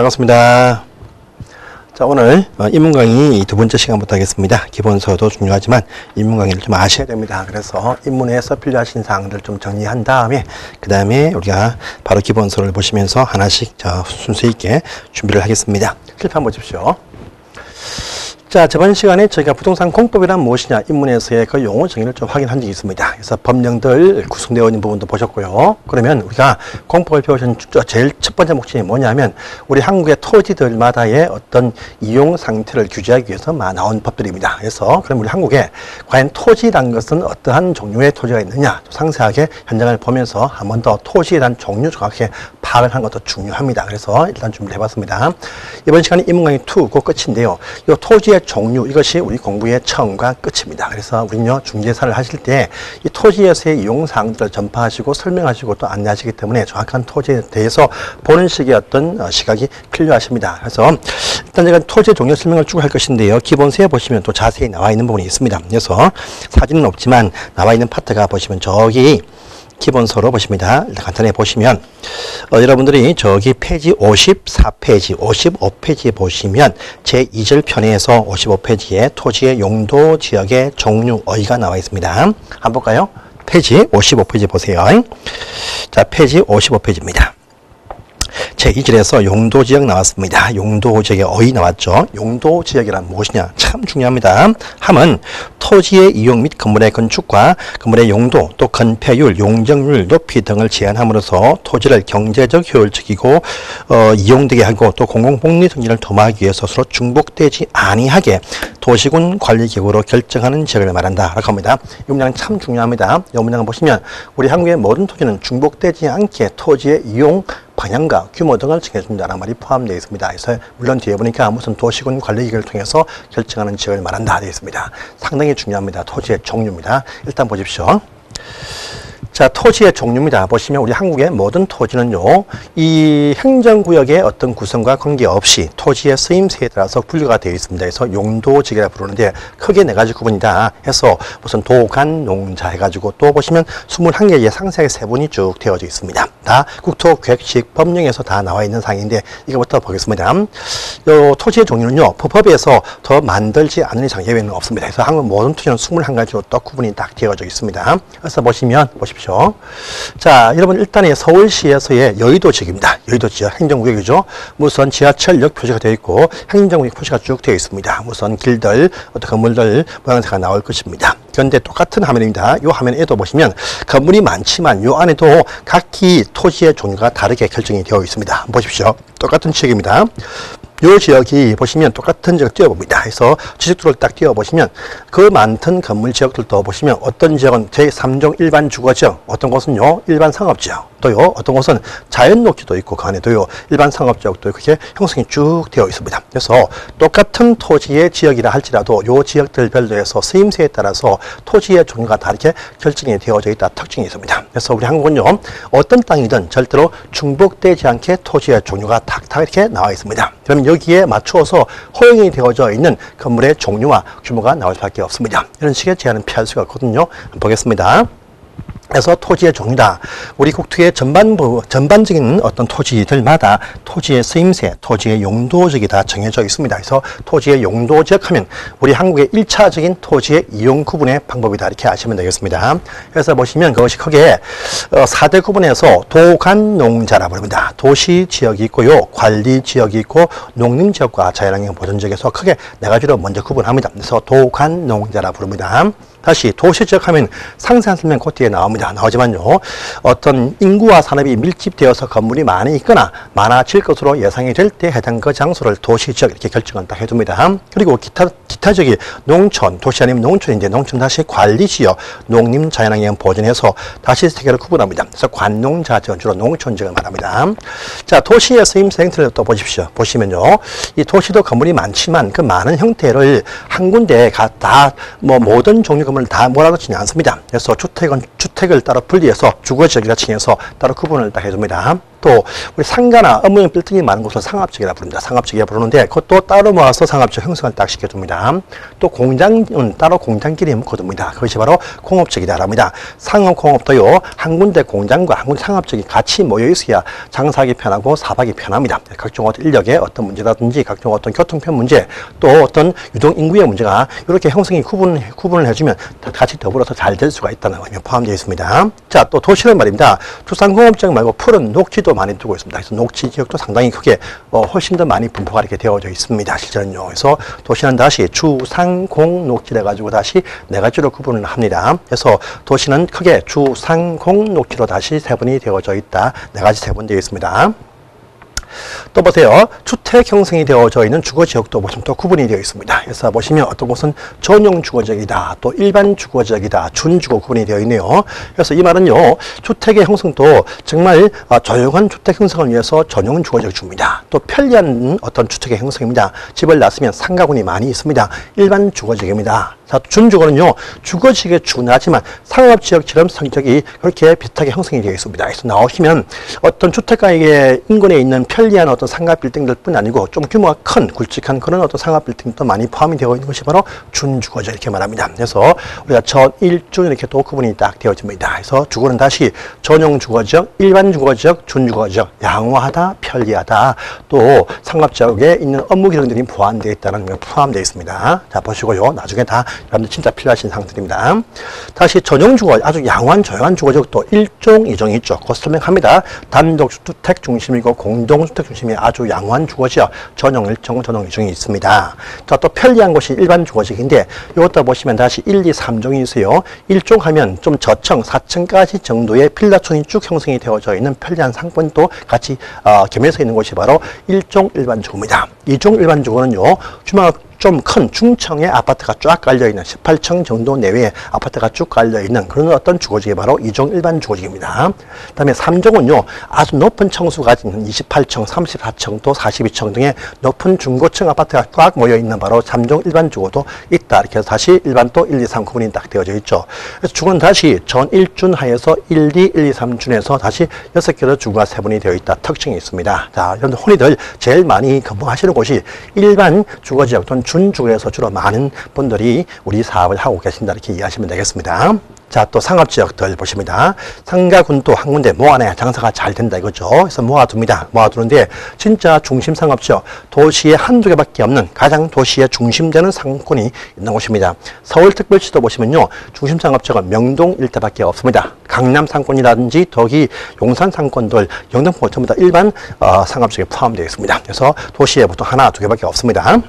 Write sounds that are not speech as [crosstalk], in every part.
반갑습니다. 자, 오늘 어, 인문 강의 두 번째 시간부터 하겠습니다. 기본서도 중요하지만 인문 강의를 좀 아셔야 됩니다. 그래서 인문에서 필요하신 사항들 좀 정리한 다음에 그 다음에 우리가 바로 기본서를 보시면서 하나씩 자, 순서 있게 준비를 하겠습니다. 실판 보십시오. 자, 저번 시간에 저희가 부동산 공법이란 무엇이냐 입문에서의 그 용어 정의를 좀 확인한 적이 있습니다. 그래서 법령들 구성되어 있는 부분도 보셨고요. 그러면 우리가 공법을 배우신 제일 첫 번째 목적이 뭐냐면 우리 한국의 토지들마다의 어떤 이용 상태를 규제하기 위해서 나온 법들입니다. 그래서 그럼 우리 한국에 과연 토지란 것은 어떠한 종류의 토지가 있느냐 상세하게 현장을 보면서 한 번 더 토지에 대한 종류 정확하게 파악을 하는 것도 중요합니다. 그래서 일단 준비를 해봤습니다. 이번 시간에 인문 강의 2, 그 끝인데요. 이 토지의 종류 이것이 우리 공부의 처음과 끝입니다. 그래서 우리는요 중개사를 하실 때 이 토지에서의 이용 사항들을 전파하시고 설명하시고 또 안내하시기 때문에 정확한 토지에 대해서 보는 식의 어떤 어, 시각이 필요하십니다. 그래서 일단 제가 토지의 종류 설명을 쭉 할 것인데요. 기본서에 보시면 또 자세히 나와 있는 부분이 있습니다. 그래서 사진은 없지만 나와 있는 파트가 보시면 저기 기본서로 보십니다. 간단히 보시면 어, 여러분들이 저기 페이지 54페이지, 55페이지에 보시면 제2절 편에서 55페이지에 토지의 용도, 지역의 종류, 어휘가 나와 있습니다. 한번 볼까요? 페이지 55페이지 보세요. 자, 페이지 55페이지입니다. 제2절에서 용도 지역 나왔습니다. 용도 지역의 어휘 나왔죠. 용도 지역이란 무엇이냐? 참 중요합니다. 함은 토지의 이용 및 건물의 건축과 건물의 용도 또 건폐율, 용적률, 높이 등을 제한함으로써 토지를 경제적 효율적이고 어, 이용되게 하고 또 공공복리 승진을 도모하기 위해서 서로 중복되지 아니하게 도시군 관리기구로 결정하는 지역을 말한다. 라고 합니다. 이 문장은 참 중요합니다. 이 문장을 보시면 우리 한국의 모든 토지는 중복되지 않게 토지의 이용 방향과 규모 등을 정해준다는 말이 포함되어 있습니다. 그래서 물론 뒤에 보니까 무슨 도시군 관리기구를 통해서 결정하는 지역을 말한다 되어 있습니다. 상당히 중요합니다. 토지의 종류입니다. 일단 보십시오. 자, 토지의 종류입니다. 보시면 우리 한국의 모든 토지는요, 이 행정구역의 어떤 구성과 관계없이 토지의 쓰임새에 따라서 분류가 되어 있습니다. 그래서 용도지계라 부르는데 크게 네 가지 구분이다 해서 무슨 도간, 농자 해가지고 또 보시면 21개의 상세하게 세분이 쭉 되어져 있습니다. 다 국토계획식 법령에서 다 나와 있는 상인데 이거부터 보겠습니다. 요 토지의 종류는요, 법에서 더 만들지 않은 이상 예외는 없습니다. 그래서 한국 모든 토지는 21가지로 또 구분이 딱 되어져 있습니다. 그래서 보시면, 보십시오. 보십시오. 자, 여러분 일단은 서울시에서의 여의도 지역입니다. 여의도 지역 행정구역이죠. 우선 지하철역 표시가 되어 있고 행정구역 표시가 쭉 되어 있습니다. 우선 길들, 어떤 건물들 모양새가 나올 것입니다. 그런데 똑같은 화면입니다. 이 화면에도 보시면 건물이 많지만 이 안에도 각기 토지의 종류가 다르게 결정이 되어 있습니다. 보십시오. 똑같은 지역입니다. 요 지역이 보시면 똑같은 지역 띄워봅니다. 그래서 지식도를 딱 띄워보시면 그 많던 건물 지역들도 보시면 어떤 지역은 제3종 일반 주거지역, 어떤 곳은요 일반 상업지역, 또요 어떤 곳은 자연 녹지도 있고 그 안에도요 일반 상업지역도 그렇게 형성이 쭉 되어 있습니다. 그래서 똑같은 토지의 지역이라 할지라도 요 지역들별로 해서 쓰임새에 따라서 토지의 종류가 다르게 결정이 되어져 있다 특징이 있습니다. 그래서 우리 한국은요 어떤 땅이든 절대로 중복되지 않게 토지의 종류가 탁탁 이렇게 나와 있습니다. 그러면 여기에 맞추어서 허용이 되어져 있는 건물의 종류와 규모가 나올 수밖에 없습니다. 이런 식의 제한은 피할 수가 없거든요. 보겠습니다. 그래서 토지의 종이다. 우리 국토의 전반부, 전반적인 어떤 토지들마다 토지의 쓰임새, 토지의 용도적이 다 정해져 있습니다. 그래서 토지의 용도적 하면 우리 한국의 일차적인 토지의 이용 구분의 방법이다. 이렇게 아시면 되겠습니다. 그래서 보시면 그것이 크게 4대 어, 구분에서 도간농자라 부릅니다. 도시 지역이 있고요. 관리 지역이 있고 농림 지역과 자연환경 보전 지역에서 크게 네 가지로 먼저 구분합니다. 그래서 도간농자라 부릅니다. 다시 도시지역 하면 상세한 설명 그 뒤에 나옵니다. 나오지만요. 어떤 인구와 산업이 밀집되어서 건물이 많이 있거나 많아질 것으로 예상이 될 때 해당 그 장소를 도시지역 이렇게 결정을 딱 해둡니다. 그리고 기타, 기타적인 농촌, 도시 아니면 농촌인데 농촌 다시 관리지역, 농림 자연환경 보존해서 다시 세 개를 구분합니다. 그래서 관농자지역 주로 농촌지역을 말합니다. 자, 도시의 쓰임새 형태를 또 보십시오. 보시면요. 이 도시도 건물이 많지만 그 많은 형태를 한 군데에 다 뭐 모든 종류 건물을 다 뭐라고 치지 않습니다. 그래서 주택은 주택을 따로 분리해서 주거지역이라 칭해서 따로 구분을 딱 해줍니다. 또 우리 상가나 업무용 빌딩이 많은 곳을 상업지역이라 부릅니다. 상업지역이라 부르는데 그것도 따로 모아서 상업지역 형성을 딱 시켜줍니다. 또 공장은 따로 공장끼리 묶어둡니다. 그것이 바로 공업지역이라 합니다. 상업공업도요 한 군데 공장과 한 군데 상업지역이 같이 모여 있어야 장사하기 편하고 사박이 편합니다. 각종 어떤 인력의 어떤 문제라든지 각종 어떤 교통편 문제 또 어떤 유동 인구의 문제가 이렇게 형성이 구분 구분을 해주면 다 같이 더불어서 잘 될 수가 있다는 의미 포함되어 있습니다. 자 또 도시는 말입니다. 주상공업지역 말고 푸른 녹지도 많이 두고 있습니다. 그래서 녹지 지역도 상당히 크게 어, 훨씬 더 많이 분포가 이렇게 되어져 있습니다. 실제는요. 그래서 도시는 다시 주상공 녹지래 가지고 다시 네 가지로 구분을 합니다. 그래서 도시는 크게 주상공 녹지로 다시 세분이 되어져 있다. 네 가지 세분되어 있습니다. 또 보세요. 주택 형성이 되어져 있는 주거 지역도 보시면 또 구분이 되어 있습니다. 그래서 보시면 어떤 곳은 전용 주거 지역이다. 또 일반 주거 지역이다. 준주거 구분이 되어 있네요. 그래서 이 말은요. 주택의 형성도 정말 어, 조용한 주택 형성을 위해서 전용 주거 지역 줍니다. 또 편리한 어떤 주택의 형성입니다. 집을 놨으면 상가군이 많이 있습니다. 일반 주거 지역입니다. 자, 준주거는요, 주거 지역에 준하지만 상업 지역처럼 성격이 그렇게 비슷하게 형성이 되어 있습니다. 그래서 나오시면 어떤 주택가의 인근에 있는 편 리한 어떤 상가 빌딩들 뿐 아니고 좀 규모가 큰 굵직한 그런 어떤 상가 빌딩도 많이 포함이 되어 있는 것이 바로 준주거지역 이렇게 말합니다. 그래서 우리가 전, 일, 준 이렇게 또 구분이 딱 되어집니다. 그래서 주거는 다시 전용 주거 지역, 일반 주거 지역, 준주거 지역, 양호하다, 편리하다, 또 상업 지역에 있는 업무 기능들이 보완되어 있다는 게 포함되어 있습니다. 자, 보시고요. 나중에 다 여러분들 진짜 필요하신 상들입니다. 다시 전용 주거, 아주 양호한 조용한 주거 지역도 1종, 2종이 있죠. 그것 설명합니다. 단독주택 중심이고 공동 주택 중심이 아주 양호한 주거지역, 전용 1종, 전용 2종이 있습니다. 자, 또 편리한 곳이 일반 주거지역인데 이것도 보시면 다시 1, 2, 3종이 있어요. 1종 하면 좀 저층, 4층까지 정도의 필라촌이 쭉 형성이 되어져 있는 편리한 상권도 같이 어, 겸해서 있는 곳이 바로 1종 일반 주거입니다. 2종 일반 주거는요. 규모가 좀 큰 중층의 아파트가 쫙 깔려있는 18층 정도 내외의 아파트가 쭉 깔려있는 그런 어떤 주거지가 바로 이종 일반 주거지입니다. 그 다음에 3종은요, 아주 높은 층수가 가진 28층, 34층 또 42층 등의 높은 중고층 아파트가 꽉 모여있는 바로 3종 일반 주거도 있다. 이렇게 해서 다시 일반 또 1, 2, 3 구분이 딱 되어져 있죠. 그래서 주거는 다시 전 1준 하에서 1, 2, 1, 2, 3준에서 다시 6개로 주거가 세분이 되어 있다. 특징이 있습니다. 자, 여러분 흔히들 제일 많이 근무하시는 곳이 일반 주거지역 또는 준주거에서 주로 많은 분들이 우리 사업을 하고 계신다 이렇게 이해하시면 되겠습니다. 자, 또 상업지역들 보십니다. 상가군도 한 군데 모아내야 장사가 잘 된다 이거죠. 그래서 모아둡니다. 모아두는데 진짜 중심 상업지역, 도시에 한두 개밖에 없는 가장 도시의 중심되는 상권이 있는 곳입니다. 서울특별시도 보시면요. 중심 상업지역은 명동 일대밖에 없습니다. 강남 상권이라든지 덕이 용산 상권들, 영등포 전부 다 일반 어, 상업지역에 포함되어 있습니다. 그래서 도시에 보통 하나, 두 개밖에 없습니다.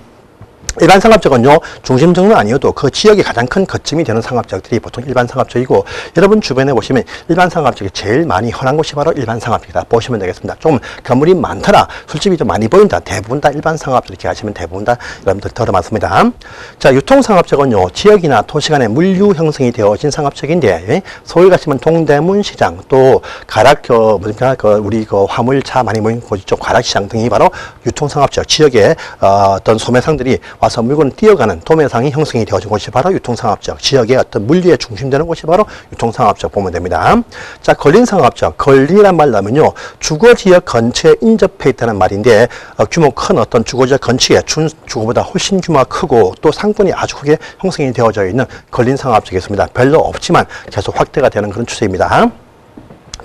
일반 상업적은요 중심정은 아니어도 그 지역이 가장 큰 거점이 되는 상업적들이 보통 일반 상업적이고 여러분 주변에 보시면 일반 상업적이 제일 많이 흔한 곳이 바로 일반 상업적이다. 보시면 되겠습니다. 좀 건물이 많더라 술집이 좀 많이 보인다 대부분 다 일반 상업적 이렇게 하시면 대부분 다 여러분들 들어 맞습니다. 자 유통상업적은요 지역이나 도시 간의 물류 형성이 되어진 상업적인데 예? 서울 가시면 동대문 시장 또 가락 그 그 우리 그 화물차 많이 모인 곳 이쪽 가락 시장 등이 바로 유통상업적 지역의 어, 어떤 소매상들이 와서 물건을 띄어가는 도매상이 형성이 되어진 곳이 바로 유통상업적 지역의 어떤 물류에 중심되는 곳이 바로 유통상업적 보면 됩니다. 자, 걸린상업적 걸린이란 말 나면요 주거지역 근처에 인접해 있다는 말인데 어, 규모 큰 어떤 주거지역 근처에 준 주거보다 훨씬 규모가 크고 또 상권이 아주 크게 형성이 되어져 있는 걸린상업적이 있습니다. 별로 없지만 계속 확대가 되는 그런 추세입니다.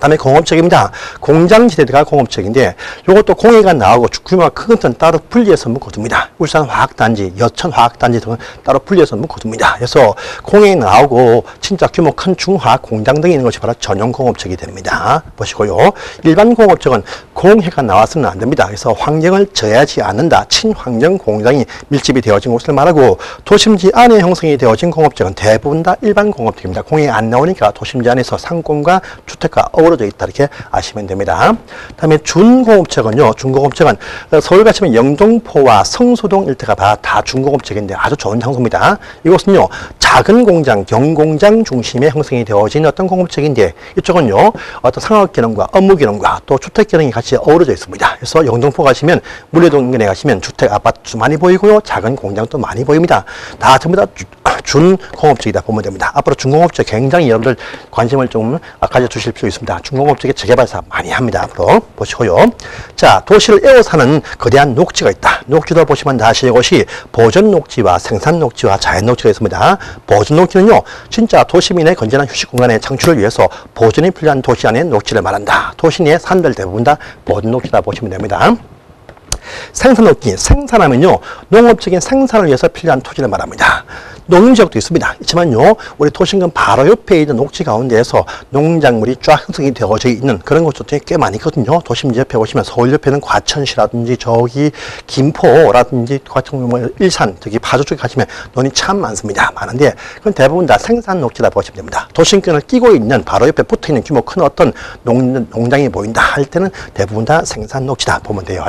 다음에 공업적입니다. 공장지대가 공업적인데 이것도 공해가 나오고 규모가 큰 것은 따로 분리해서 묶어둡니다. 울산 화학단지, 여천 화학단지 등은 따로 분리해서 묶어둡니다. 그래서 공해 나오고 진짜 규모 큰 중화학 공장 등이 있는 것이 바로 전용 공업적이 됩니다. 보시고요. 일반 공업적은 공해가 나와서는 안 됩니다. 그래서 환경을 저해하지 않는다. 친환경 공장이 밀집이 되어진 곳을 말하고 도심지 안에 형성이 되어진 공업적은 대부분 다 일반 공업적입니다. 공해 안 나오니까 도심지 안에서 상권과 주택과 어우러져 있다 이렇게 아시면 됩니다. 다음에 준공업체군요. 준공업체는 서울 같으면 영등포와 성수동 일대가 봐다 중공업지역인데 아주 좋은 장소입니다. 이곳은요 작은 공장, 경공장 중심에 형성이 되어진 어떤 공업지역인데 이쪽은요 어떤 상업 기능과 업무 기능과 또 주택 기능이 같이 어우러져 있습니다. 그래서 영등포 가시면 물레동 인근에 가시면 주택 아파트 많이 보이고요 작은 공장도 많이 보입니다. 다 전부 다 [clears throat] 준공업지이다 보면 됩니다. 앞으로 중공업지역 굉장히 여러분들 관심을 좀 가져주실 필요 있습니다. 중공업지역에 재개발사 많이 합니다. 앞으로 보시고요. 자, 도시를 에워 사는 거대한 녹지가 있다. 녹지도 보시면 다 아실 것이 보전 녹지와 생산 녹지와 자연 녹지가 있습니다. 보전 녹지는요, 진짜 도시민의 건전한 휴식 공간의 창출을 위해서 보전이 필요한 도시 안의 녹지를 말한다. 도시 내의 산들 대부분 다 보전 녹지다 보시면 됩니다. 생산 녹지, 생산하면요, 농업적인 생산을 위해서 필요한 토지를 말합니다. 농지역도 있습니다. 있지만요, 우리 도심근 바로 옆에 있는 녹지 가운데에서 농작물이 쫙 형성이 되어져 있는 그런 곳들이 꽤 많이 있거든요. 도심 옆에 보시면 서울 옆에는 과천시라든지 저기 김포라든지 과천 뭐 일산 저기 파주 쪽에 가시면 논이 참 많습니다. 많은데 그건 대부분 다 생산 녹지다 보시면 됩니다. 도심권을 끼고 있는 바로 옆에 붙어 있는 규모 큰 어떤 농, 농장이 보인다 할 때는 대부분 다 생산 녹지다 보면 돼요.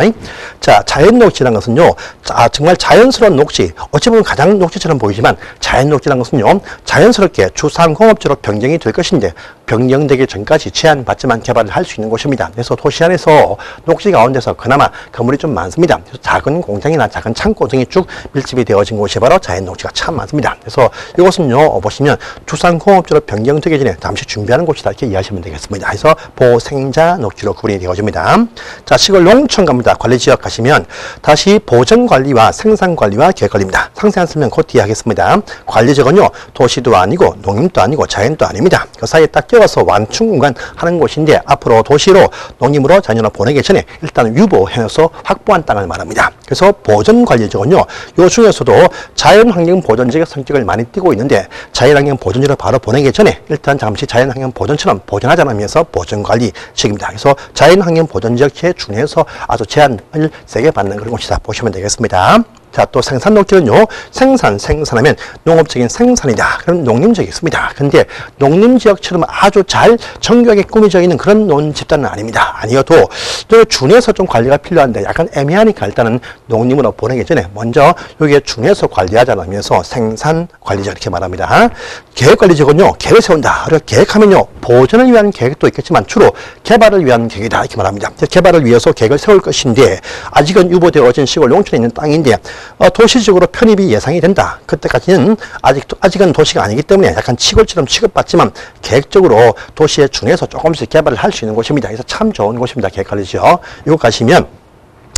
자, 자연 녹지라는 것은요, 아, 정말 자연스러운 녹지, 어찌 보면 가장 녹지처럼 보이지만 자연 녹지라는 것은요, 자연스럽게 주상공업지로 변경이 될 것인데 변경되기 전까지 제한받지만 개발을 할 수 있는 곳입니다. 그래서 도시 안에서 녹지 가운데서 그나마 건물이 좀 많습니다. 그래서 작은 공장이나 작은 창고 등이 쭉 밀집이 되어진 곳이 바로 자연 녹지가 참 많습니다. 그래서 이곳은요, 보시면 주상공업지로 변경되기 전에 잠시 준비하는 곳이다 이렇게 이해하시면 되겠습니다. 그래서 보생자 녹지로 구분이 되어집니다. 자, 시골 농촌 갑니다. 관리지역 가시면 다시 보전관리와 생산관리와 계획관리입니다. 상세한 설명 곧 뒤에 하겠습니다. 관리지역은요, 도시도 아니고 농림도 아니고 자연도 아닙니다. 그 사이에 딱 껴서 완충 공간 하는 곳인데 앞으로 도시로 농림으로 자녀를 보내기 전에 일단 유보해서 확보한 땅을 말합니다. 그래서 보전 관리 지역은요, 요 중에서도 자연환경 보전지역의 성격을 많이 띠고 있는데 자연환경 보전지로 바로 보내기 전에 일단 잠시 자연환경 보전처럼 보존하자면서 보전 관리 지역입니다. 그래서 자연환경 보전 지역 중에서 아주 제한을 세게 받는 그런 곳이다 보시면 되겠습니다. 자, 또 생산 녹지는요, 생산, 생산하면 농업적인 생산이다. 그런 농림지역이 있습니다. 근데 농림지역처럼 아주 잘 정교하게 꾸며져 있는 그런 논 집단은 아닙니다. 아니어도 또 준해서 좀 관리가 필요한데 약간 애매하니까 일단은 농림으로 보내기 전에 먼저 여기에 준해서 관리하자면서 생산 관리자 이렇게 말합니다. 계획 관리지역은요, 계획 세운다. 그리고 계획하면요, 보존을 위한 계획도 있겠지만 주로 개발을 위한 계획이다. 이렇게 말합니다. 개발을 위해서 계획을 세울 것인데 아직은 유보되어진 시골 농촌에 있는 땅인데 어, 도시적으로 편입이 예상이 된다. 그때까지는 아직 아직은 도시가 아니기 때문에 약간 시골처럼 취급받지만 계획적으로 도시에 중에서 조금씩 개발을 할 수 있는 곳입니다. 그래서 참 좋은 곳입니다. 계획 관리죠. 이곳 가시면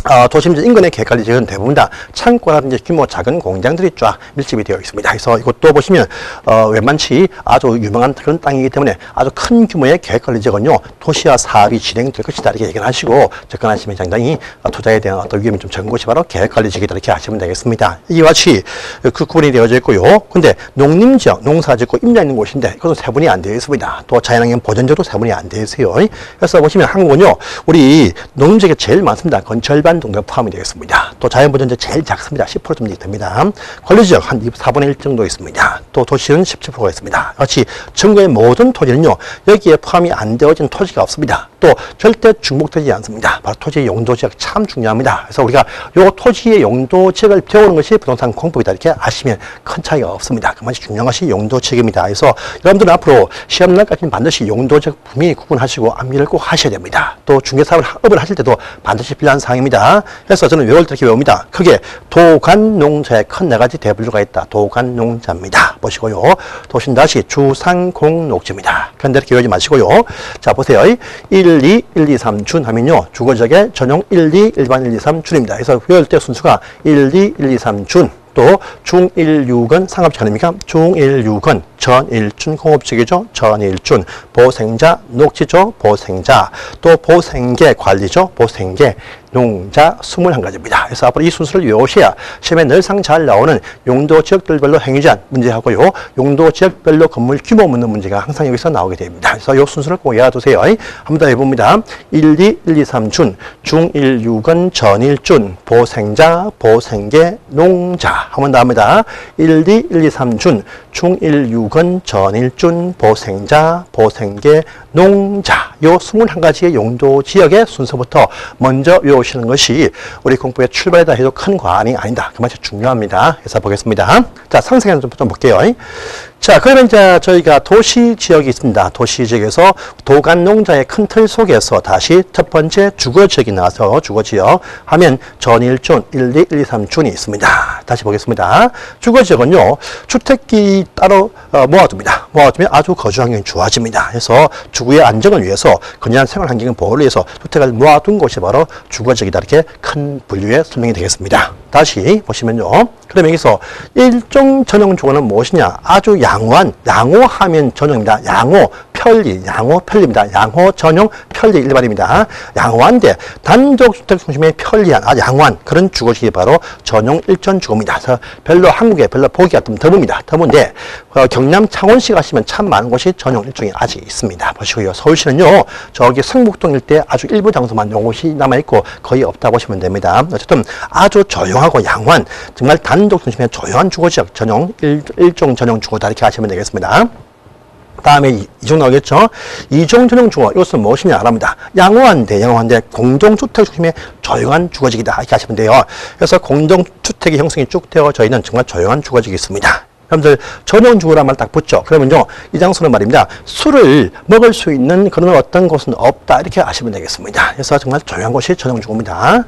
어, 도심지 인근의 개관리 지역은 대부분 다 창고라든지 규모 작은 공장들이 쫙 밀집이 되어 있습니다. 그래서 이것도 보시면 어, 웬만치 아주 유명한 그런 땅이기 때문에 아주 큰 규모의 계획관리 지역은요 도시화 사업이 진행될 것이다 이렇게 얘기를 하시고 접근하시면 상당히 투자에 대한 어떤 위험이 좀 적은 곳이 바로 계획관리 지역이다 이렇게 하시면 되겠습니다. 이와 같이 그 구분이 되어져 있고요. 근데 농림 지역, 농사 짓고 임야 있는 곳인데 이것은 세분이 안 되어 있습니다. 또 자연환경 보전지도 세분이 안 되어 있어요. 그래서 보시면 한국은요 우리 농림 지역이 제일 많습니다. 건철 일반 동력 포함이 되겠습니다. 또 자연보전제 제일 작습니다. 10% 정도 됩니다. 관리지역 한 4분의 1 정도 있습니다. 또 도시는 17%가 있습니다. 같이 전국의 모든 토지는요, 여기에 포함이 안 되어진 토지가 없습니다. 또 절대 중복되지 않습니다. 바로 토지의 용도 지역 참 중요합니다. 그래서 우리가 요 토지의 용도 지역을 배우는 것이 부동산 공법이다. 이렇게 아시면 큰 차이가 없습니다. 그만이 중요한 것이 용도 지역입니다. 그래서 여러분들은 앞으로 시험날까지는 반드시 용도 지역 분명히 구분하시고 암기를 꼭 하셔야 됩니다. 또 중개사업을 업을 하실 때도 반드시 필요한 사항입니다. 있습니다. 그래서 저는 외울 때 이렇게 외웁니다. 크게 도간농자의 큰 네 가지 대분류가 있다. 도간농자입니다. 보시고요. 도신 다시 주상공녹지입니다. 그런데 이렇게 외우지 마시고요. 자 보세요. 1, 2, 1, 2, 3 준 하면요. 주거적의 전용 1, 2, 일반 1, 2, 3 준입니다. 그래서 외울 때 순수가 1, 2, 1, 2, 3 준. 또 중1육은 상업지 아닙니까? 중1육은 전일준 공업직이죠. 전일준 보생자 녹지죠. 보생자 또 보생계 관리죠. 보생계 농자 21가지입니다. 그래서 앞으로 이 순서를 외우셔야 시험에 늘상 잘 나오는 용도 지역들별로 행위제한 문제하고요. 용도 지역별로 건물 규모 묻는 문제가 항상 여기서 나오게 됩니다. 그래서 이 순서를 꼭 외워두세요. 한번 더 해봅니다. 1, 2, 1, 2, 3 준, 중 1, 6은 전일준, 보생자, 보생계, 농자. 한번 더 합니다. 1, 2, 1, 2, 3 준, 중 1, 6 주건, 전일준, 보생자, 보생계, 농자 요 21가지의 용도 지역의 순서부터 먼저 외우시는 것이 우리 공부의 출발이다 해도 큰 과언이 아니다. 그 말이 중요합니다. 해서 보겠습니다. 자, 상세한 좀 볼게요. 자, 그러면 이제 저희가 도시 지역이 있습니다. 도시 지역에서 도간 농자의 큰 틀 속에서 다시 첫 번째 주거 지역이 나와서 주거 지역 하면 전일준 1, 2, 1, 2, 3준이 있습니다. 다시 보겠습니다. 주거 지역은요, 주택기 따로 어, 모아둡니다. 모아두면 아주 거주 환경이 좋아집니다. 그래서 주거의 안정을 위해서 그냥 생활 환경 보호를 위해서 주택을 모아둔 곳이 바로 주거 지역이다. 이렇게 큰 분류의 설명이 되겠습니다. 다시 보시면요. 그럼 여기서 일종 전용 주거는 무엇이냐? 아주 양호한, 양호하면 전용입니다. 양호, 편리, 양호, 편리입니다. 양호, 전용, 편리 일반입니다. 양호한데 단독 주택 중심의 편리한, 아 양호한 그런 주거식이 바로 전용 일전 주거입니다. 그래서 별로 한국에 별로 보기가 좀 드뭅니다. 드문데 어, 경남 창원시 가시면 참 많은 곳이 전용 일종이 아직 있습니다. 보시고요. 서울시는요. 저기 성북동 일대 아주 일부 장소만 요것이 남아있고 거의 없다고 보시면 됩니다. 어쨌든 아주 조용 하고 양호한 정말 단독 중심의 조용한 주거지역 전용 일, 일종 전용 주거다 이렇게 하시면 되겠습니다. 다음에 이- 이종 나오겠죠? 이종 전용 주거 이것은 무엇이냐 알합니다. 양호한데 양호한데 공동주택 중심의 조용한 주거지이다 이렇게 하시면 돼요. 그래서 공동주택의 형성이 쭉 되어져 있는 정말 조용한 주거지가 있습니다. 여러분들 전용 주거란 말 딱 붙죠. 그러면요 이 장소는 말입니다. 술을 먹을 수 있는 그런 어떤 곳은 없다 이렇게 아시면 되겠습니다. 그래서 정말 조용한 곳이 전용 주거입니다.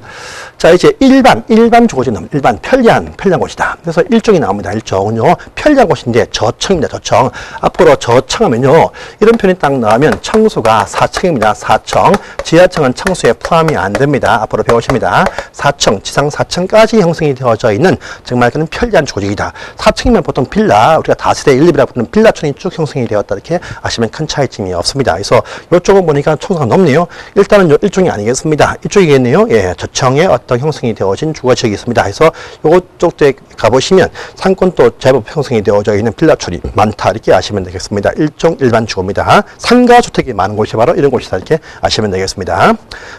자 이제 일반 일반 주거지 나옵니다. 일반 편리한 편리한 곳이다. 그래서 일종이 나옵니다. 일종은요 편리한 곳인데 저층입니다. 저층 앞으로 저층하면요 이런 편이 딱 나오면 청수가 4층입니다. 4층 지하층은 청수에 포함이 안 됩니다. 앞으로 배우십니다. 4층 지상 4층까지 형성이 되어져 있는 정말 그런 편리한 주거지이다. 4층이면 보통 빌라 우리가 다세대 1, 2비라 부르는 빌라촌이 쭉 형성이 되었다 이렇게 아시면 큰 차이점이 없습니다. 그래서 이쪽은 보니까 청수가 높네요. 일단은 요 일종이 아니겠습니다. 이쪽이겠네요. 예, 저층에 어떤 형성이 되어진 주거 지역이 있습니다. 그래서 요쪽에 가보시면 상권도 제법 형성이 되어져 있는 빌라촌이 많다 이렇게 아시면 되겠습니다. 일종 일반 주거입니다. 상가 주택이 많은 곳이 바로 이런 곳이다 이렇게 아시면 되겠습니다.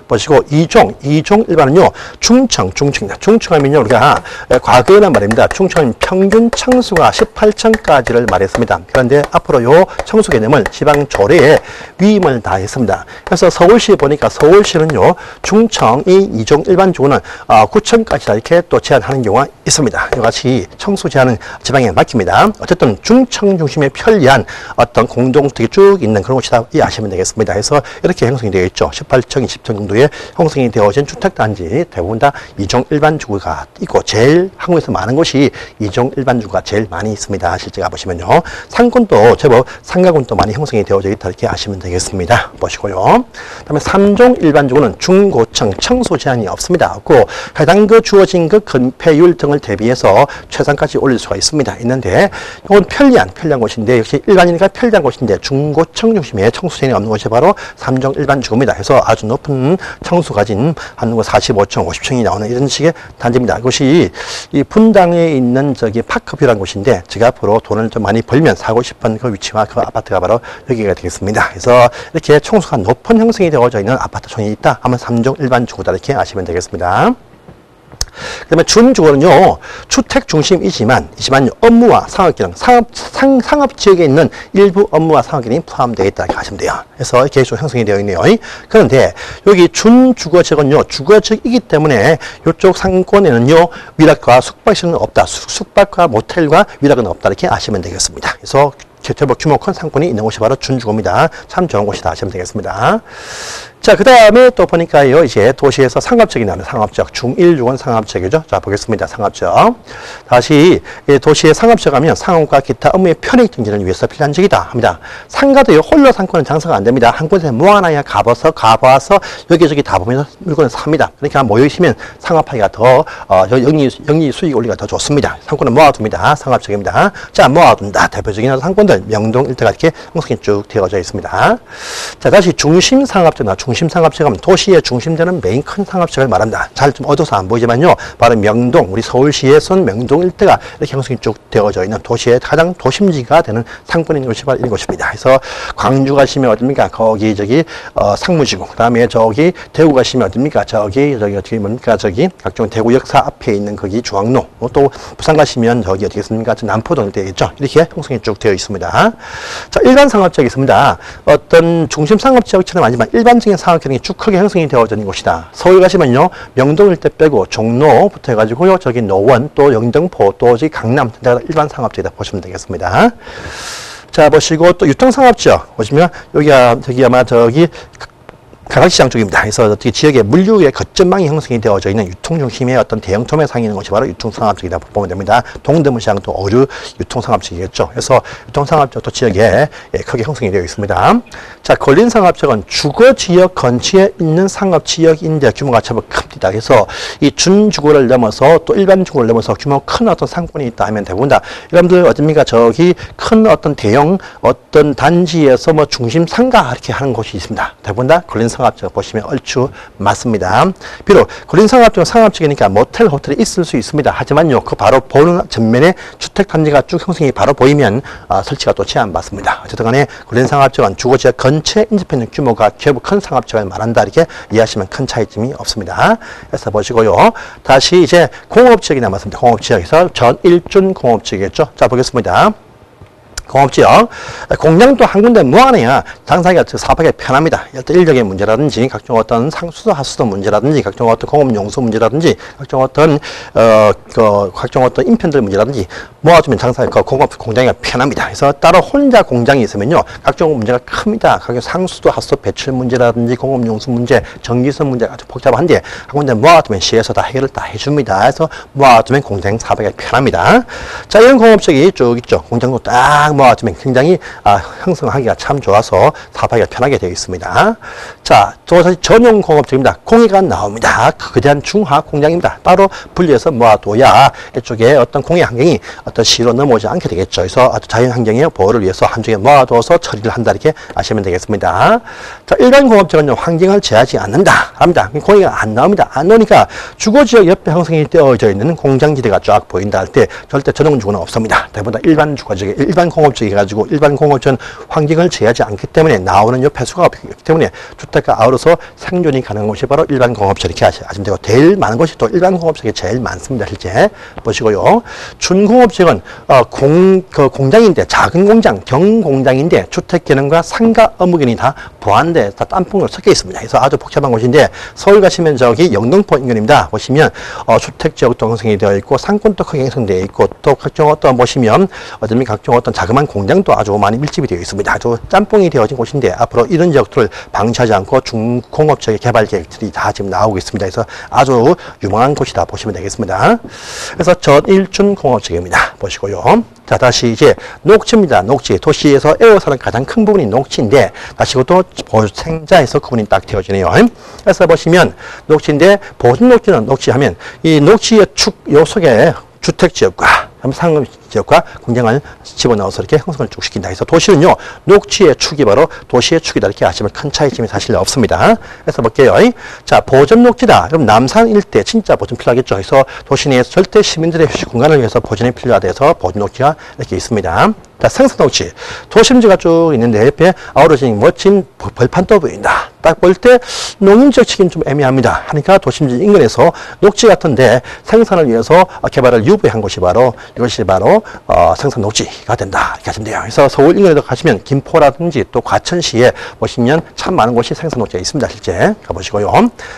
보시고 이종 이종 일반은요 중층 중층입니다. 중층하면요 우리가 에, 과거에는 말입니다. 중층은 평균 층수가 18층까지를 말했습니다. 그런데 앞으로 요 청수 개념을 지방 조례에 위임을 다 했습니다. 그래서 서울시 보니까 서울시는요 중층이 이종 일반 주거는 어, 9층까지다 이렇게 또 제한하는 경우가 있습니다. 이같이 청수 제한은 지방에 맡깁니다. 어쨌든 중층 중심의 편리한 어떤 공동주택이 쭉 있는 그런 곳이다 이 아시면 되겠습니다. 그래서 이렇게 형성이 되어 있죠. 18층, 20층 정도의 형성이 되어진 주택단지 대부분 다 이종 일반 주거가 있고 제일 한국에서 많은 곳이 이종 일반 주거가 제일 많이 있습니다. 실제 가보시면요. 상권도 제법 상가군도 많이 형성이 되어져 있다 이렇게 아시면 되겠습니다. 보시고요. 그다음에 삼종 일반 주거는 중고층 청소 제한이 없습니다. 없고 해당 그 주어진 그 건폐율 등을 대비해서 최상까지 올릴 수가 있습니다. 있는데 이건 편리한 편리한 곳인데 역시 일반이니까 편리한 곳인데 중고층 중심의 청수 제한이 없는 곳이 바로 삼종 일반 주거입니다. 그래서 아주 높은 청수 가진 한 45층, 50층이 나오는 이런 식의 단지입니다. 이것이 이 분당에 있는 저기 파크뷰라는 곳인데 앞으로 돈을 좀 많이 벌면 사고 싶은 그 위치와 그 아파트가 바로 여기가 되겠습니다. 그래서 이렇게 청수가 높은 형성이 되어져 있는 아파트촌이 있다 하면 삼종 일반 주거다 이렇게 아시면 되겠습니다. 그다음에 준주거는요 주택 중심이지만 이지만 업무와 상업 기능 상업 상, 상업 지역에 있는 일부 업무와 상업 기능이 포함되어 있다 이렇게 하시면 돼요. 그래서 좀 형성이 되어 있네요. 그런데 여기 준주거 지역은요 주거 지역이기 때문에 이쪽 상권에는요 위락과 숙박시는 없다. 숙, 숙박과 모텔과 위락은 없다 이렇게 아시면 되겠습니다. 그래서 제법 규모 큰 상권이 있는 곳이 바로 준주거입니다. 참 좋은 곳이다 하시면 되겠습니다. 자, 그 다음에 또 보니까요, 이제 도시에서 상업적이 나오는 상업적, 중1유원 상업적이죠. 자, 보겠습니다. 상업적. 다시, 이 도시의 상업적 하면 상업과 기타 업무의 편익 증진을 위해서 필요한 적이다 합니다. 상가도요, 홀로 상권은 장사가 안 됩니다. 한 곳에 모아놔야 가봐서, 가봐서 여기저기 다 보면서 물건을 삽니다. 그러니까 모여있으면 상업하기가 더, 어, 영리, 영리 수익 올리기가 더 좋습니다. 상권은 모아둡니다. 상업적입니다. 자, 모아둔다. 대표적인 상권들, 명동 일대가 이렇게 형성이 쭉 되어져 있습니다. 자, 다시 중심 상업적 나 중심 중심 상업지가 하면 도시의 중심되는 메인 큰 상업지를 말합니다. 잘 좀 어두워서 안 보이지만요. 바로 명동, 우리 서울시에선 명동 일대가 이렇게 형성이 쭉 되어져 있는 도시의 가장 도심지가 되는 상권인 곳이 바로 이곳입니다. 그래서 광주 가시면 어딥니까? 거기 저기 어, 상무지구. 그 다음에 저기 대구 가시면 어딥니까? 저기 저기 어떻게 뭡니까? 저기 각종 대구 역사 앞에 있는 거기 중앙로. 어, 또 부산 가시면 저기 어디겠습니까? 저 남포동 되겠죠. 이렇게 형성이 쭉 되어 있습니다. 자, 일반 상업지역이 있습니다. 어떤 중심 상업지역처럼 아니지만 일반적인 상업지역이 쭉 크게 형성이 되어져 있는 곳이다. 서울 가시면요, 명동 일대 빼고 종로부터 해가지고요, 저기 노원, 또 영등포, 또 저기 강남, 등등 일반 상업지역이다 보시면 되겠습니다. 자, 보시고 또 유통상업지역 보시면 여기가 저기 아마 저기 가락시장 쪽입니다. 그래서 어떻게 지역의 물류의 거점망이 형성이 되어져 있는 유통 중심의 어떤 대형 도매상이 있는 것이 바로 유통상업지이다 보면 됩니다. 동대문시장도 어류 유통상업지이겠죠. 그래서 유통상업지도 지역에 예, 크게 형성이 되어 있습니다. 자, 걸린상업 지역은 주거 지역 근처에 있는 상업 지역인데 규모가 제법 큽 니다. 그래서 이 준주거를 넘어서 또 일반 주거를 넘어서 규모 큰 어떤 상권이 있다 하면 되고다. 여러분들 어딥니까? 저기 큰 어떤 대형 어떤 단지에서 뭐 중심 상가 이렇게 하는 곳이 있습니다. 대부분 다 걸린 상업지역 보시면 얼추 맞습니다. 비록 걸린 상업지역 상업지역이니까 모텔, 호텔이 있을 수 있습니다. 하지만요, 그 바로 보는 전면에 주택 단지가 쭉 형성이 바로 보이면 아, 설치가 또 제한 받습니다. 어쨌든 간에 걸린 상업지역은 주거지역 근처에 인접해 있는 규모가 제법 큰 상업지역을 말한다. 이렇게 이해하시면 큰 차이점이 없습니다. 그래서 보시고요. 다시 이제 공업지역이 남았습니다. 공업지역에서 전 일준 공업지역이겠죠. 자, 보겠습니다. 공업지역 공장도 한 군데 무한해야 장사가 사업하기 편합니다. 일단 인력의 문제라든지 각종 어떤 상수도 하수도 문제라든지 각종 어떤 공업 용수 문제라든지 각종 어떤 어 그 각종 어떤 인편들 문제라든지 모아주면 장사 그 공업 공장이 편합니다. 그래서 따로 혼자 공장이 있으면요 각종 문제가 큽니다. 각종 상수도 하수도 배출 문제라든지 공업 용수 문제, 전기선 문제 아주 복잡한데 한 군데 모아두면 시에서 다 해결을 다 해줍니다. 그래서 모아두면 공장 사업하기 편합니다. 자 이런 공업적이 쭉 있죠. 공장도 딱 모아두면 굉장히 아, 형성하기가 참 좋아서 사업하기가 편하게 되어 있습니다. 자, 또 다시 전용 공업적입니다. 공해가 나옵니다. 거대한 중화 공장입니다. 따로 분리해서 모아둬야 이쪽에 어떤 공해 환경이 어떤 시로 넘어오지 않게 되겠죠. 그래서 자연 환경의 보호를 위해서 한쪽에 모아둬서 처리를 한다 이렇게 아시면 되겠습니다. 자, 일반 공업적은 환경을 제하지 않는다. 합니다. 공해가 안 나옵니다. 안 나오니까 주거지역 옆에 형성이 되어져 있는 공장지대가 쫙 보인다 할 때 절대 전용 주거는 없습니다. 대부분 일반 주거지역, 일반 공 업지역 해가지고 일반 공업지는 환경을 제하지 않기 때문에 나오는 옆에 수가 없기 때문에 주택과 아우러서 생존이 가능한 곳이 바로 일반 공업지 이렇게 아시면 되고 제일 많은 곳이 또 일반 공업지역이 제일 많습니다. 실제 보시고요. 준공업지역은 어, 공, 그 공장인데 작은 공장, 경공장인데 주택 기능과 상가 업무 기능이 다 보완돼 다 땀뽕으로 섞여 있습니다. 그래서 아주 복잡한 곳인데 서울 가시면 저기 영등포 인근입니다. 보시면 어, 주택 지역도 형성이 되어 있고 상권도 크게 형성되어 있고 또 각종 어떤 보시면 어쩌면 각종 어떤 자 그마한 공장도 아주 많이 밀집이 되어 있습니다. 아주 짬뽕이 되어진 곳인데 앞으로 이런 지역들을 방치하지 않고 중공업 지역의 개발 계획들이 다 지금 나오고 있습니다. 그래서 아주 유망한 곳이다 보시면 되겠습니다. 그래서 전일준 공업 지역입니다. 보시고요. 자, 다시 이제 녹지입니다. 녹지. 도시에서 에어사는 가장 큰 부분이 녹지인데, 다시 이것도 보생자에서 구분이 딱 되어지네요. 그래서 보시면 녹지인데, 보존 녹지는 녹지 하면, 이 녹지의 축, 요 속에 주택지역과 상업 지역과 공장을 집어넣어서 이렇게 형성을 쭉 시킨다. 그래서 도시는요, 녹지의 축이 바로 도시의 축이다. 이렇게 아시면 큰 차이점이 사실 없습니다. 그래서 볼게요. 자, 보존 녹지다. 그럼 남산 일대 진짜 보존 필요하겠죠. 그래서 도시 내에서 절대 시민들의 휴식 공간을 위해서 보존이 필요하다 해서 보존 녹지가 이렇게 있습니다. 자, 생산 녹지. 도심지가 쭉 있는데 옆에 아우러진 멋진 벌판도 보인다. 딱 볼 때 농림지역 치기는 좀 애매합니다. 하니까 도심지 인근에서 녹지 같은데 생산을 위해서 개발을 유보한 곳이 바로 이것이 바로 어, 생산 녹지가 된다. 이렇게 하시면 돼요. 그래서 서울 인근에도 가시면 김포라든지 또 과천시에 보시면 참 많은 곳이 생산 녹지가 있습니다. 실제 가보시고요.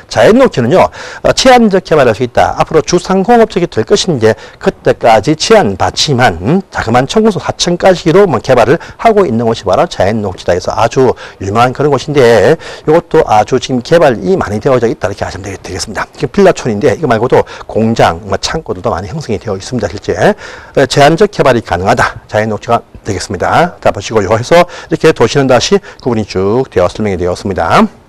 자연 녹지는요. 어, 제한적 개발할 수 있다. 앞으로 주상공업적이 될 것인데 그때까지 제한 받지만 음, 자그만 청구소 4천까지로 뭐 개발을 하고 있는 곳이 바로 자연 녹지다 해서 아주 유명한 그런 곳인데 이것도 아주 지금 개발이 많이 되어져 있다 이렇게 하시면 되겠습니다. 빌라촌인데 이거 말고도 공장, 뭐 창고들도 많이 형성이 되어 있습니다. 실제 어, 제한 적 개발이 가능하다. 자연 녹지가 되겠습니다. 자 보시고요. 해서 이렇게 도시는 다시 구분이 쭉 되어 설명이 되었습니다.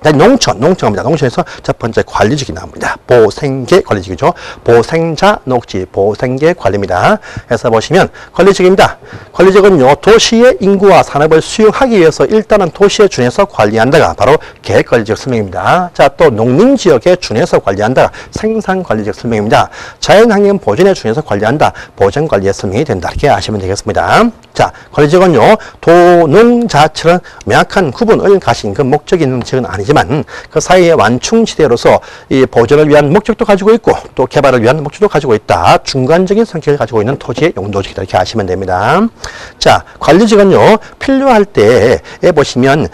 자, 농촌, 농촌입니다. 농촌에서 첫 번째 관리직이 나옵니다. 보생계 관리직이죠. 보생자 녹지, 보생계 관리입니다. 해서 보시면 관리직입니다. 관리직은요, 도시의 인구와 산업을 수용하기 위해서 일단은 도시에 준해서 관리한다가 바로 계획관리직 설명입니다. 자, 또 농림지역에 준해서 관리한다가 생산관리직 설명입니다. 자연환경 보존에 준해서 관리한다. 보존관리의 설명이 된다. 이렇게 아시면 되겠습니다. 자, 관리직은요, 도농자처럼 명확한 구분을 가신 그 목적이 있는 지역은 아니 지만 그 사이의 완충지대로서 이 보존을 위한 목적도 가지고 있고 또 개발을 위한 목적도 가지고 있다. 중간적인 성격을 가지고 있는 토지의 용도직이다. 이렇게 아시면 됩니다. 자, 관리직은요, 필요할 때에 보시면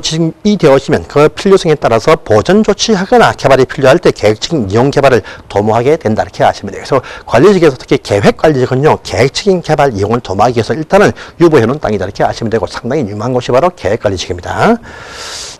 지정이 되어지면 그 필요성에 따라서 보존 조치하거나 개발이 필요할 때 계획적인 이용 개발을 도모하게 된다. 이렇게 아시면 돼요. 그래서 관리직에서 특히 계획관리직은요, 계획적인 개발 이용을 도모하기 위해서 일단은 유보해놓은 땅이다. 이렇게 아시면 되고 상당히 유망한 곳이 바로 계획관리직입니다.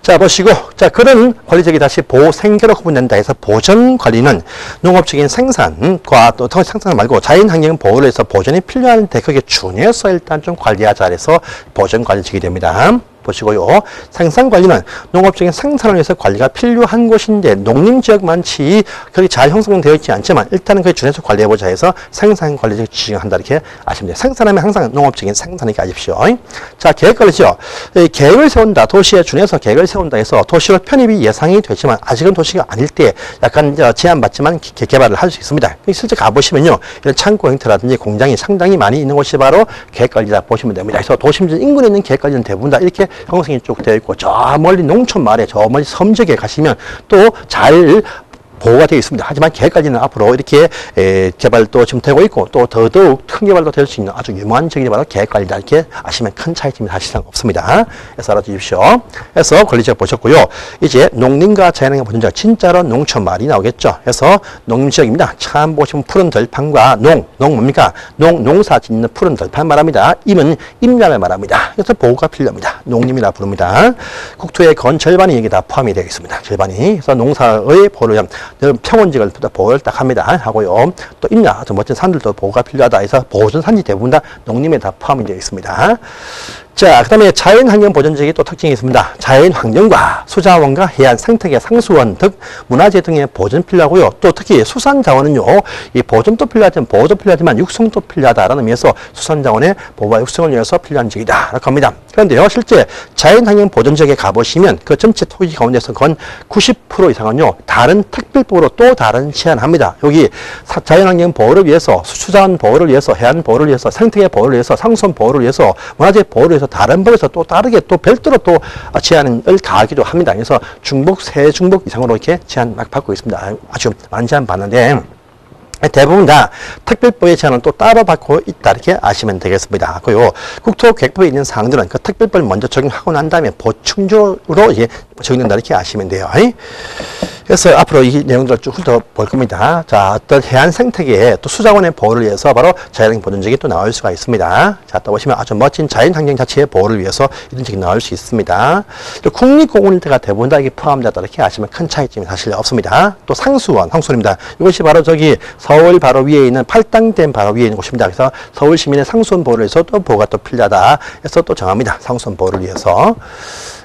자, 보시고, 자, 그런 관리적이 다시 보생계로 구분된다 해서 보전 관리는 농업적인 생산과 또 생산 말고 자연 환경 보호를 해서 보전이 필요한 데 그게 준해서 일단 좀 관리하자 해서 보전 관리직이 됩니다. 보시고요. 생산 관리는 농업적인 생산을 위해서 관리가 필요한 곳인데 농림 지역 많지 거기 잘 형성되어 있지 않지만 일단은 그에 준해서 관리해보자 해서 생산 관리를 지정한다 이렇게 아시면 돼요. 생산하면 항상 농업적인 생산이게 아십시오. 자 계획 관리죠. 계획을 세운다. 도시에 준해서 계획을 세운다 해서 도시로 편입이 예상이 되지만 아직은 도시가 아닐 때 약간 제한받지만 개발을 할 수 있습니다. 실제 가보시면요. 이런 창고 형태라든지 공장이 상당히 많이 있는 곳이 바로 계획 관리다 보시면 됩니다. 그래서 도심 인근에 있는 계획 관리는 대부분 다 이렇게 형성이 쭉 되어 있고 저 멀리 농촌 말에 저 멀리 섬지역에 가시면 또 잘 보호가 되어 있습니다. 하지만 계획까지는 앞으로 이렇게 에, 개발도 지금 되고 있고 또 더더욱 큰 개발도 될 수 있는 아주 유망한 지역이 바로 계획관리다 이렇게 아시면 큰 차이점이 사실상 없습니다. 그래서 알아주십시오. 그래서 권리지역 보셨고요. 이제 농림과 자연환경 보존지역 진짜로 농촌 말이 나오겠죠. 그래서 농림지역입니다. 참 보시면 푸른 들판과 농, 농 뭡니까? 농, 농사 짓는 푸른 들판 말합니다. 임은 임량을 말합니다. 그래서 보호가 필요합니다. 농림이라 부릅니다. 국토의 건 절반이 여기 다 포함이 되어 있습니다. 절반이. 그래서 농사의 보호를 위한 평원지역을 보호를 딱 합니다. 하고요. 또 임야, 아주 멋진 산들도 보호가 필요하다 해서 보호전 산지 대부분 다 농림에 다 포함이 되어 있습니다. 자, 그 다음에 자연환경 보전 지역이 또 특징이 있습니다. 자연환경과 수자원과 해안 생태계 상수원 등 문화재 등의 보존 필요하고요. 또 특히 수산자원은요, 이 보존도 필요하지만 보호도 필요하지만 육성도 필요하다라는 의미에서 수산자원의 보호와 육성을 위해서 필요한 지역이다. 라고 합니다. 그런데요, 실제 자연환경보전지역에 가보시면 그 전체 토지 가운데서 건 90% 이상은요, 다른 특별법으로 또 다른 제한합니다. 여기 자연환경 보호를 위해서, 수자원 보호를 위해서, 해안 보호를 위해서, 생태계 보호를 위해서, 상수원 보호를 위해서, 문화재 보호를 위해서 다른 법에서 또 다르게 또 별도로 또 제한을 가하기도 합니다. 그래서 중복, 세 중복 이상으로 이렇게 제한 막 받고 있습니다. 아주 많은 제한 받는데 대부분 다 특별법의 제한을 또 따로 받고 있다 이렇게 아시면 되겠습니다. 그리고 국토계획법에 있는 사항들은 그 특별법을 먼저 적용하고 난 다음에 보충적으로 이제 적용된다 이렇게 아시면 돼요. 그래서 앞으로 이 내용들을 쭉 훑어볼 겁니다. 자, 어떤 해안 생태계에 또 수자원의 보호를 위해서 바로 자연환경 보존적이 또 나올 수가 있습니다. 자, 또 보시면 아주 멋진 자연환경 자체의 보호를 위해서 이런 적이 나올 수 있습니다. 또 국립공원일대가 대부분 다 이게 포함되다 이렇게 아시면 큰 차이점이 사실 없습니다. 또 상수원, 상수원입니다. 이것이 바로 저기 서울 바로 위에 있는 팔당댐 바로 위에 있는 곳입니다. 그래서 서울 시민의 상수원 보호를 위해서 또 보호가 또 필요하다. 해서 또 정합니다. 상수원 보호를 위해서.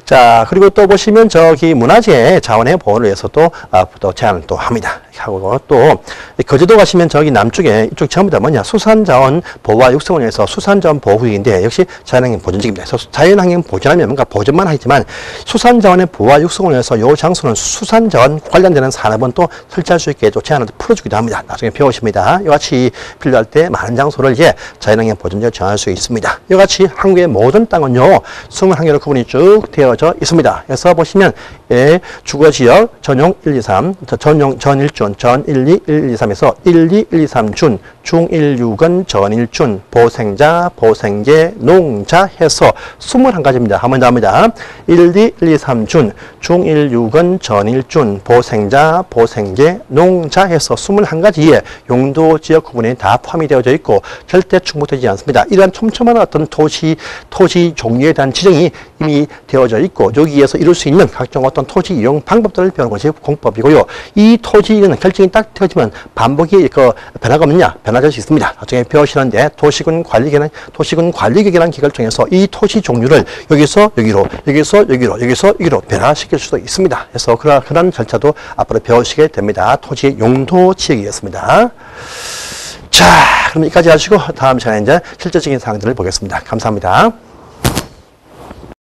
자, 그리고 또 보시면 저기 문화재 자원의 보호를 위해서 또, 아, 또 제안을 또 합니다. 하고 또 거제도 가시면 저기 남쪽에 이쪽 전부 다 뭐냐 수산자원 보호와 육성을 위해서 수산자원 보호구역인데 역시 자연환경 보존지입니다. 그래서 자연환경 보존하면 뭔가 보존만 하지만 수산자원의 보호와 육성을 위해서 요 장소는 수산자원 관련되는 산업은 또 설치할 수 있게 또 제한을 풀어주기도 합니다. 나중에 배우십니다. 이같이 필요할 때 많은 장소를 이제 자연환경 보존지역 정할 수 있습니다. 이같이 한국의 모든 땅은요 21개로 구분이 쭉 되어져 있습니다. 그래서 보시면 예, 주거지역 전용 1, 2, 3 전용 전, 전 1, 2, 1, 2, 3에서 1, 2, 1, 2, 3 준, 중 1, 6은 전일준, 보생자, 보생계, 농자 해서 21가지입니다. 한 번 더 합니다. 1, 2, 1, 2, 3 준, 중 1, 6은 전일준, 보생자, 보생계, 농자 해서 21가지의 용도 지역 구분에 다 포함이 되어져 있고 절대 충족되지 않습니다. 이러한 촘촘한 어떤 토지, 토지 종류에 대한 지정이 이미 되어져 있고 여기에서 이룰 수 있는 각종 어떤 토지 이용 방법들을 배우는 것이 공법이고요. 이 토지는 결정이 딱 되어지면 반복이 그 변화가 없느냐 변화 될수 있습니다. 나중에 배우시는데 도시군 관리계는 도시군 관리계획이라는 기관을 통해서 이 토지 종류를 여기서 여기로 여기서 여기로 여기서 여기로 변화시킬 수도 있습니다. 그래서 그러, 그런 절차도 앞으로 배우시게 됩니다. 토지 용도 지역이었습니다. 자, 그럼 여기까지 하시고 다음 시간에 이제 실제적인 사항들을 보겠습니다. 감사합니다.